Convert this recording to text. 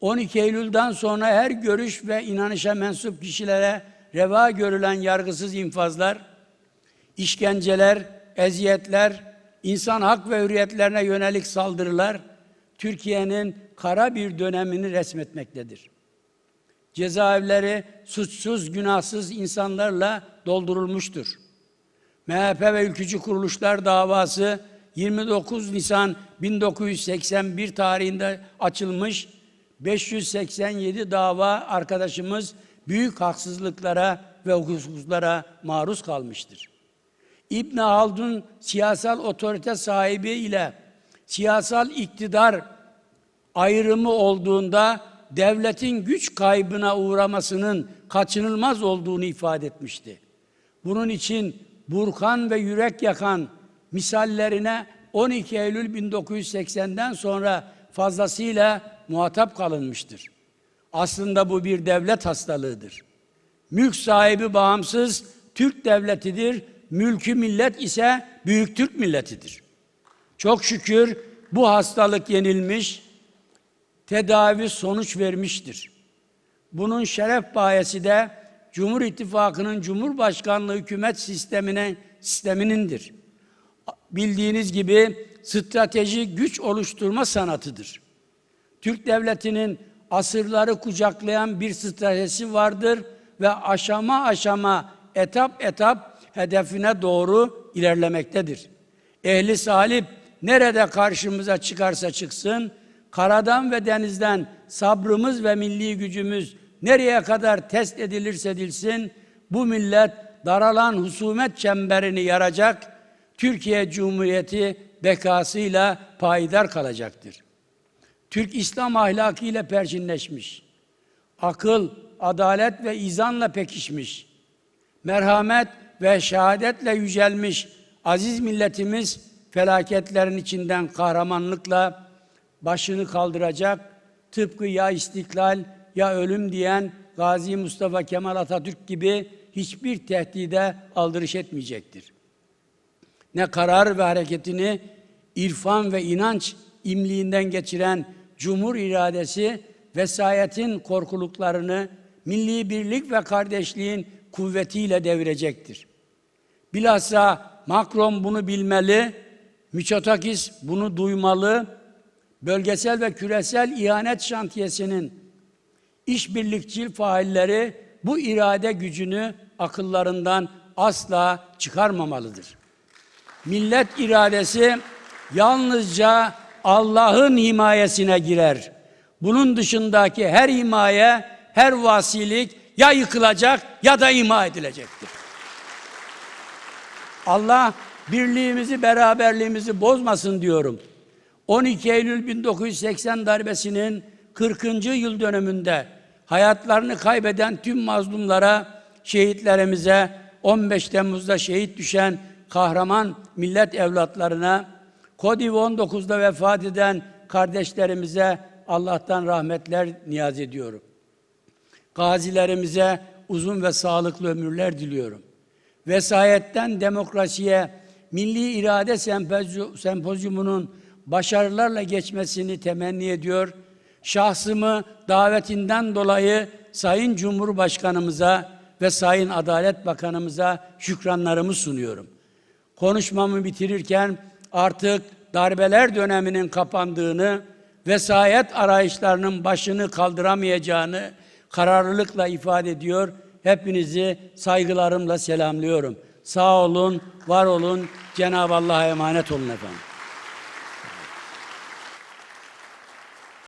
12 Eylül'den sonra her görüş ve inanışa mensup kişilere reva görülen yargısız infazlar, işkenceler, eziyetler, insan hak ve hürriyetlerine yönelik saldırılar Türkiye'nin kara bir dönemini resmetmektedir. Cezaevleri suçsuz, günahsız insanlarla doldurulmuştur. MHP ve ülkücü kuruluşlar davası 29 Nisan 1981 tarihinde açılmış 587 dava arkadaşımız büyük haksızlıklara ve hukuksuzlara maruz kalmıştır. İbn Haldun siyasal otorite sahibi ile siyasal iktidar ayrımı olduğunda devletin güç kaybına uğramasının kaçınılmaz olduğunu ifade etmişti. Bunun için Burkan ve yürek yakan misallerine 12 Eylül 1980'den sonra fazlasıyla muhatap kalınmıştır. Aslında bu bir devlet hastalığıdır. Mülk sahibi bağımsız Türk devletidir. Mülkü millet ise büyük Türk milletidir. Çok şükür bu hastalık yenilmiş, tedavi sonuç vermiştir. Bunun şeref bayesi de Cumhur İttifakı'nın Cumhurbaşkanlığı hükümet sistemine sisteminindir. Bildiğiniz gibi strateji güç oluşturma sanatıdır. Türk devletinin asırları kucaklayan bir stratejisi vardır ve aşama aşama, etap etap hedefine doğru ilerlemektedir. Ehli salip nerede karşımıza çıkarsa çıksın, karadan ve denizden sabrımız ve milli gücümüz nereye kadar test edilirse edilsin, bu millet daralan husumet çemberini yaracak, Türkiye Cumhuriyeti bekasıyla payidar kalacaktır. Türk İslam ahlakıyla perçinleşmiş, akıl, adalet ve izanla pekişmiş, merhamet ve şehadetle yücelmiş aziz milletimiz felaketlerin içinden kahramanlıkla başını kaldıracak, tıpkı ya istiklal ya ölüm diyen Gazi Mustafa Kemal Atatürk gibi hiçbir tehdide aldırış etmeyecektir. Ne karar ve hareketini irfan ve inanç imliğinden geçiren cumhur iradesi vesayetin korkuluklarını milli birlik ve kardeşliğin kuvvetiyle devirecektir. Bilhassa Macron bunu bilmeli, Mitsotakis bunu duymalı, bölgesel ve küresel ihanet şantiyesinin işbirlikçi failleri bu irade gücünü akıllarından asla çıkarmamalıdır. Millet iradesi yalnızca Allah'ın himayesine girer. Bunun dışındaki her himaye, her vasilik ya yıkılacak ya da ima edilecektir. Allah birliğimizi, beraberliğimizi bozmasın diyorum. 12 Eylül 1980 darbesinin 40. yıl dönümünde hayatlarını kaybeden tüm mazlumlara, şehitlerimize, 15 Temmuz'da şehit düşen kahraman millet evlatlarına, Kodiv 19'da vefat eden kardeşlerimize Allah'tan rahmetler niyaz ediyorum. Gazilerimize uzun ve sağlıklı ömürler diliyorum. Vesayetten demokrasiye, milli irade sempozyumunun başarılarla geçmesini temenni ediyor. Şahsımı davetinden dolayı Sayın Cumhurbaşkanımıza ve Sayın Adalet Bakanımıza şükranlarımı sunuyorum. Konuşmamı bitirirken artık darbeler döneminin kapandığını, vesayet arayışlarının başını kaldıramayacağını kararlılıkla ifade ediyor. Hepinizi saygılarımla selamlıyorum. Sağ olun, var olun. Cenab-ı Allah'a emanet olun efendim.